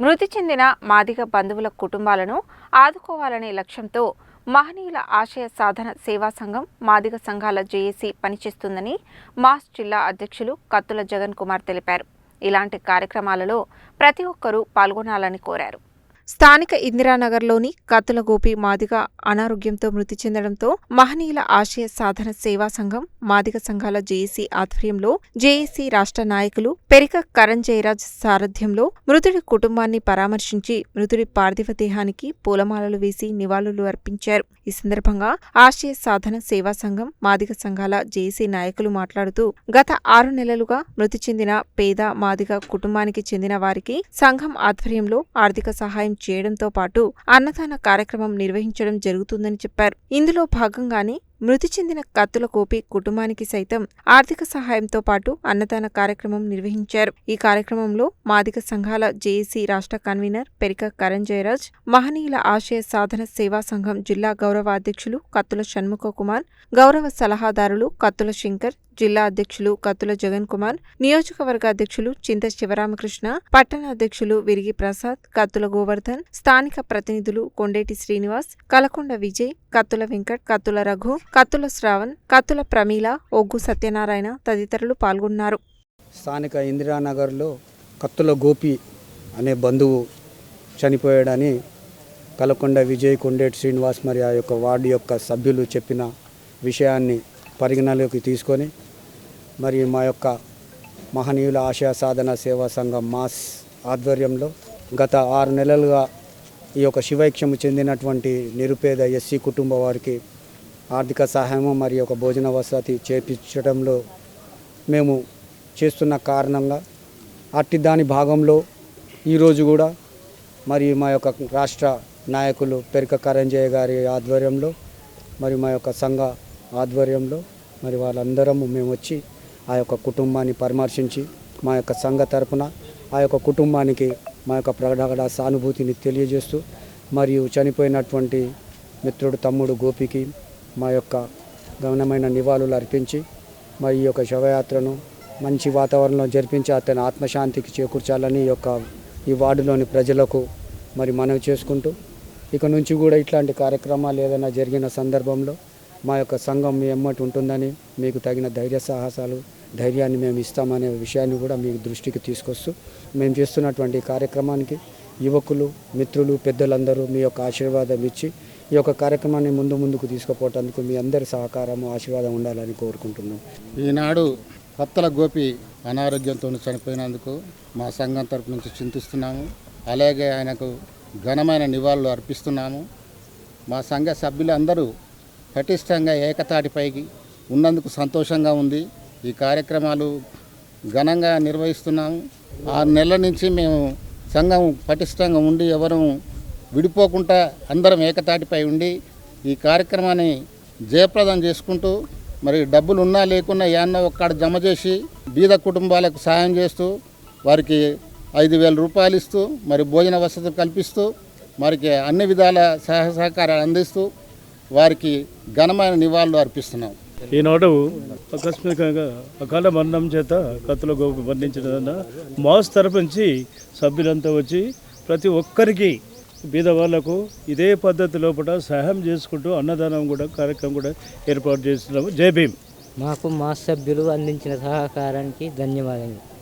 మృతి చెందిన మాదిగ బంధువుల కుటుంబాలను ఆదుకోవాలనే లక్ష్యంతో మహనీయుల ఆశయ సాధన సేవా సంఘం మాదిగ సంఘాల జేఏసీ పనిచేస్తుందని మాస్ జిల్లా అధ్యక్షులు కత్తుల జగన్ కుమార్ తెలిపారు. ఇలాంటి కార్యక్రమాలలో ప్రతి ఒక్కరూ పాల్గొనాలని కోరారు. స్థానిక ఇందిరానగర్లోని కత్తుల గోపి మాదిగ అనారోగ్యంతో మృతి చెందడంతో మహనీయుల ఆశయ సాధన సేవా సంఘం మాదిగ సంఘాల జేఏసీ ఆధ్వర్యంలో జేఏసీ రాష్ట్ర నాయకులు పెరిక కరణ్ జయరాజ్ సారథ్యంలో మృతుడి కుటుంబాన్ని పరామర్శించి మృతుడి పార్థివ దేహానికి పూలమాలలు వేసి నివాళులు అర్పించారు. ఈ సందర్భంగా ఆశయ సాధన సేవా సంఘం మాదిగ సంఘాల జేఏసీ నాయకులు మాట్లాడుతూ గత ఆరు నెలలుగా మృతి చెందిన పేద మాదిగ కుటుంబానికి చెందిన వారికి సంఘం ఆధ్వర్యంలో ఆర్థిక సహాయం చేయడంతో పాటు అన్నదాన కార్యక్రమం నిర్వహించడం జరుగుతుందని చెప్పారు. ఇందులో భాగంగానే మృతి చెందిన కత్తుల కోపి కుటుంబానికి సైతం ఆర్థిక సహాయంతో పాటు అన్నదాన కార్యక్రమం నిర్వహించారు. ఈ కార్యక్రమంలో మాదిక సంఘాల జేఏసీ రాష్ట్ర కన్వీనర్ పెరిక కరణ్ జయరాజ్ మహనీయుల ఆశయ సాధన సేవా సంఘం జిల్లా గౌరవ అధ్యక్షులు కత్తుల షణ్ముఖ కుమార్ గౌరవ సలహాదారులు కత్తుల శంకర్ జిల్లా అధ్యక్షులు కత్తుల జగన్ కుమార్ నియోజకవర్గ అధ్యక్షులు చింత శివరామకృష్ణ పట్టణ అధ్యక్షులు విరిగి ప్రసాద్ కత్తుల గోవర్ధన్ స్థానిక ప్రతినిధులు కొండేటి శ్రీనివాస్ కలకొండ విజయ్ కత్తుల వెంకట్ కత్తుల రఘు కత్తుల శ్రావణ్ కత్తుల ప్రమీల ఒగ్గు సత్యనారాయణ తదితరులు పాల్గొన్నారు. స్థానిక ఇందిరానగర్లో కత్తుల గోపి అనే బంధువు చనిపోయాడని కలకొండ విజయ్ కొండేటి శ్రీనివాస్ మరి ఆ యొక్క వార్డు యొక్క సభ్యులు చెప్పిన విషయాన్ని పరిగణలోకి తీసుకొని మరి మా యొక్క మహనీయుల ఆశయ సాధన సేవా సంఘం మాస్ ఆధ్వర్యంలో గత ఆరు నెలలుగా ఈ యొక్క శివైక్యము చెందినటువంటి నిరుపేద ఎస్సీ కుటుంబ వారికి ఆర్థిక సహాయము మరియు ఒక భోజన వసతి చేపించడంలో మేము చేస్తున్న కారణంగా అట్టి దాని భాగంలో ఈరోజు కూడా మరి మా యొక్క రాష్ట్ర నాయకులు పెరిక కరంజయ్య గారి ఆధ్వర్యంలో మరి మా యొక్క సంఘ ఆధ్వర్యంలో మరి వాళ్ళందరము మేము వచ్చి ఆ యొక్క కుటుంబాన్ని పరామర్శించి మా యొక్క సంఘ తరపున ఆ యొక్క కుటుంబానికి మా యొక్క ప్రగడ సానుభూతిని తెలియజేస్తూ మరియు చనిపోయినటువంటి మిత్రుడు తమ్ముడు గోపికి మా యొక్క గమనమైన నివాళులు అర్పించి మా ఈ యొక్క శవయాత్రను మంచి వాతావరణంలో జరిపించి అతని ఆత్మశాంతికి చేకూర్చాలని ఈ యొక్క ఈ వార్డులోని ప్రజలకు మరి మనవి చేసుకుంటూ ఇక నుంచి కూడా ఇట్లాంటి కార్యక్రమాలు ఏదైనా జరిగిన సందర్భంలో మా యొక్క సంఘం మీ ఎమ్మటి ఉంటుందని మీకు తగిన ధైర్య సాహసాలు ధైర్యాన్ని మేము ఇస్తామనే విషయాన్ని కూడా మీకు దృష్టికి తీసుకొస్తూ మేము చేస్తున్నటువంటి కార్యక్రమానికి యువకులు మిత్రులు పెద్దలందరూ మీ యొక్క ఆశీర్వాదం ఇచ్చి ఈ యొక్క కార్యక్రమాన్ని ముందు ముందుకు తీసుకుపోవటానికి మీ అందరి సహకారము ఆశీర్వాదం ఉండాలని కోరుకుంటున్నాం. ఈనాడు కత్తల గోపి అనారోగ్యంతో చనిపోయినందుకు మా సంఘం తరపు నుంచి చింతిస్తున్నాము. అలాగే ఆయనకు ఘనమైన నివాళులు అర్పిస్తున్నాము. మా సంఘ సభ్యులందరూ పటిష్టంగా ఏకతాటిపైకి ఉన్నందుకు సంతోషంగా ఉంది. ఈ కార్యక్రమాలు ఘనంగా నిర్వహిస్తున్నాము. ఆరు నెలల నుంచి మేము సంఘం పటిష్టంగా ఉండి ఎవరూ విడిపోకుండా అందరం ఏకతాటిపై ఉండి ఈ కార్యక్రమాన్ని జయప్రదం చేసుకుంటూ మరి డబ్బులు ఉన్నా లేకున్నా ఏమన్నా ఒక్కడ జమ చేసి బీద కుటుంబాలకు సహాయం చేస్తూ వారికి ఐదు వేల రూపాయలు ఇస్తూ మరి భోజన వసతి కల్పిస్తూ వారికి అన్ని విధాల సహాయ సహకారాలు అందిస్తూ వారికి ఘనమైన నివాళులు అర్పిస్తున్నాం. ఈనాడు ఆకస్మికంగా అకాల మరణం చేత కత్తుల గోపు మరణించిన మాస్ తరపు నుంచి సభ్యులంతా వచ్చి ప్రతి ఒక్కరికి బీద వాళ్ళకు ఇదే పద్ధతి లోపల సహాయం చేసుకుంటూ అన్నదానం కూడా కార్యక్రమం కూడా ఏర్పాటు చేస్తున్నాము. జై భీమ్. మాకు మా సభ్యులు అందించిన సహకారానికి ధన్యవాదాలు